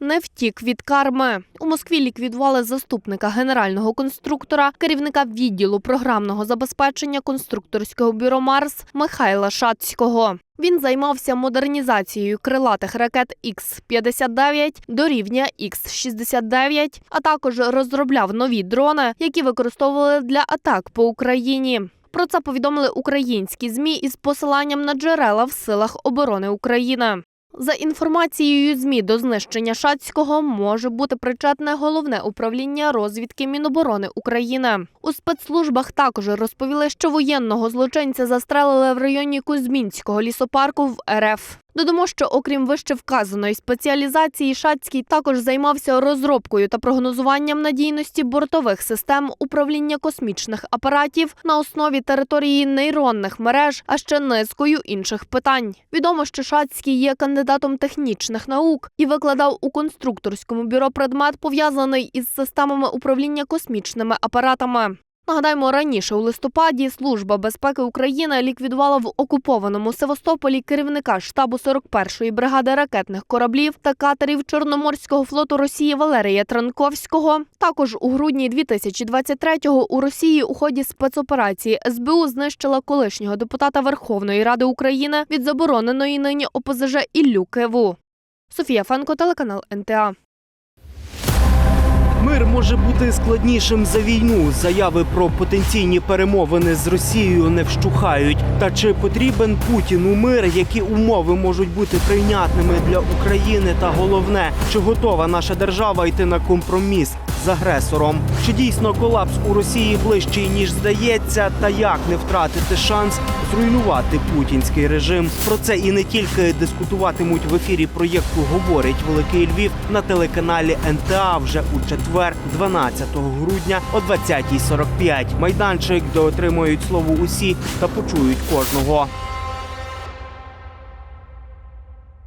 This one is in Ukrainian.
не втік від карми. У Москві ліквідували заступника генерального конструктора, керівника відділу програмного забезпечення конструкторського бюро Марс Михайла Шацького. Він займався модернізацією крилатих ракет Х-59 до рівня Х-69, а також розробляв нові дрони, які використовували для атак по Україні. Про це повідомили українські змі із посиланням на джерела в силах оборони України. За інформацією ЗМІ до знищення Шацького може бути причетне головне управління розвідки Міноборони України. У спецслужбах також розповіли, що воєнного злочинця застрелили в районі Кузьмінського лісопарку в РФ. Додамо, що окрім вище вказаної спеціалізації, Шацький також займався розробкою та прогнозуванням надійності бортових систем управління космічних апаратів на основі території нейронних мереж, а ще низкою інших питань. Відомо, що Шацький є кандидатом технічних наук і викладав у конструкторському бюро предмет, пов'язаний із системами управління космічними апаратами. Нагадаємо, раніше у листопаді Служба безпеки України ліквідувала в окупованому Севастополі керівника штабу 41-ї бригади ракетних кораблів та катерів Чорноморського флоту Росії Валерія Транковського. Також у грудні 2023-го у Росії у ході спецоперації СБУ знищила колишнього депутата Верховної Ради України від забороненої нині ОПЗЖ Іллю Киву. Софія Фенко, телеканал НТА. Мир може бути складнішим за війну. Заяви про потенційні перемовини з Росією не вщухають. Та чи потрібен Путіну мир, які умови можуть бути прийнятними для України? Та головне, чи готова наша держава йти на компроміс агресором? Чи дійсно колапс у Росії ближчий ніж здається? Та як не втратити шанс зруйнувати путінський режим? Про це і не тільки дискутуватимуть в ефірі проєкту Говорить Великий Львів на телеканалі НТА вже у четвер, 12 грудня о 20.45. Майданчик, де отримують слово усі та почують кожного.